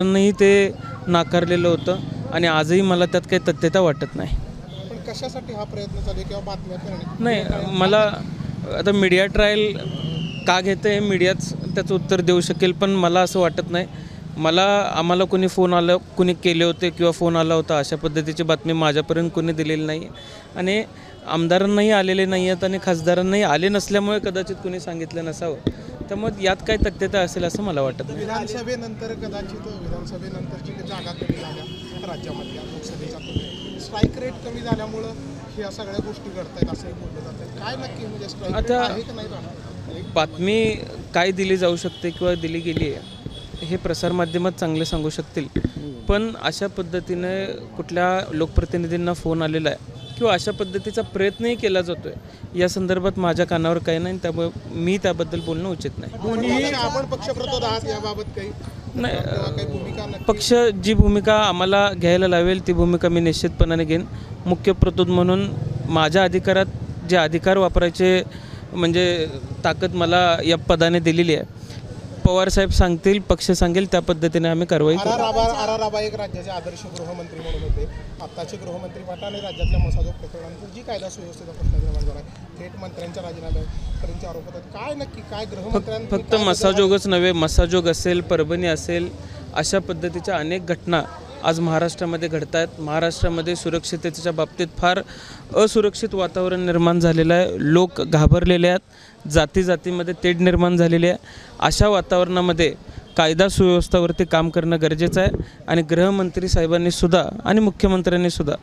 नाही ते नाकारलेलं होतं आणि आजही मला त्यात काही तथ्यता वाटत नाही. पण कशासाठी हा प्रयत्न चालू आहे किंवा बातम्या करणे? नाही मला आता मीडिया ट्रायल का घेतं हे मीडियाच त्याचं उत्तर देऊ शकेल पण मला असं वाटत नाही. मला आम्हाला कोणी फोन आलं कोणी केले होते किंवा फोन आला होता अशा पद्धतीची बातमी माझ्यापर्यंत कोणी दिलेली नाही. आणि आमदारांनाही आलेले नाही आहेत आणि खासदारांनाही आले नसल्यामुळे कदाचित कोणी सांगितलं नसावं. त्यामुळे यात काय तथ्यता असेल असं मला वाटत विधानसभेनंतर कदाचित विधानसभेनंतरची जागा कमी झाल्या राज्यामधल्या लोकसभेच्या स्ट्राईक रेट कमी झाल्यामुळं ह्या सगळ्या गोष्टी बोललं जातं. काय नक्की म्हणजे आता- बातमी काय दिली जाऊ शकते किंवा दिली गेली आहे हे प्रसारमाध्यमात चांगले सांगू शकतील. पण अशा पद्धतीने कुठल्या लोकप्रतिनिधींना फोन आलेला आहे किंवा अशा पद्धतीचा प्रयत्नही केला जातो आहे या संदर्भात माझ्या कानावर काही नाही त्यामुळे मी त्याबद्दल बोलणं उचित नाही. पक्ष- आपण पक्षप्रतोद आहात याबाबत काही? नाही पक्ष जी भूमिका आम्हाला घ्यायला लावेल ती भूमिका मी निश्चितपणाने घेईन. मुख्य प्रतोद म्हणून माझ्या अधिकारात जे अधिकार वापरायचे म्हणजे ताकद मला या पदाने दिलेली आहे पवार साहेब सांगतील पक्ष सांगेल त्या पद्धतीने आम्ही कारवाई आर करू. R Aba R R Aba एक राज्याचे आदर्श गृहमंत्री म्हणून होते. आत्ताचे गृहमंत्री पाटाने राज्यातल्या मसाजोग प्रकरणानंतर जी कायदा सुव्यवस्थेचा प्रश्न निर्माण झाला थेट मंत्र्यांच्या राजीनाम्यापर्यंतचे आरोप होतात. काय नक्की काय गृहमंत्र्यांनी फक्त मसाजोगच नव्हे मसाजोग असेल परभणी असेल अशा पद्धतीच्या अनेक घटना आज महाराष्ट्रामध्ये घडत आहेत महाराष्ट्रामध्ये सुरक्षिततेच्या बाबतीत फार असुरक्षित वातावरण निर्माण झालेलं आहे. लोक घाबरलेले आहेत. जाती जातीमध्ये तेढ निर्माण झालेली आहे. अशा वातावरणामध्ये कायदा सुव्यवस्थावरती काम करणं गरजेचं आहे आणि गृहमंत्री साहेबांनी सुद्धा आणि मुख्यमंत्र्यांनी सुद्धा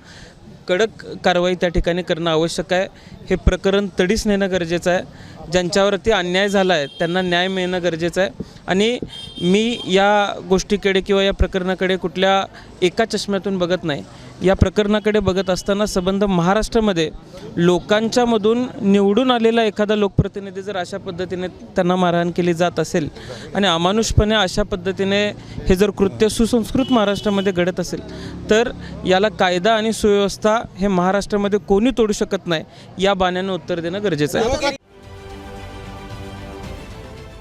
कडक कारवाई त्या ठिकाणी करणं आवश्यक आहे. हे प्रकरण तडीस नेणं गरजेचं आहे. ज्यांच्यावरती अन्याय झाला आहे त्यांना न्याय मिळणं गरजेचं आहे. आणि मी या गोष्टीकडे किंवा या प्रकरणाकडे कुठल्या एका चष्म्यातून बघत नाही. या प्रकरणाकडे बघत असताना संबंध महाराष्ट्रामध्ये लोकांच्यामधून निवडून आलेला एखादा लोकप्रतिनिधी जर अशा पद्धतीने त्यांना मारहाण केली जात असेल आणि अमानुषपणे अशा पद्धतीने हे जर कृत्य सुसंस्कृत महाराष्ट्रामध्ये घडत असेल तर याला कायदा आणि सुव्यवस्था हे महाराष्ट्रामध्ये कोणी तोडू शकत नाही या बाण्यानं उत्तर देणं गरजेचं आहे.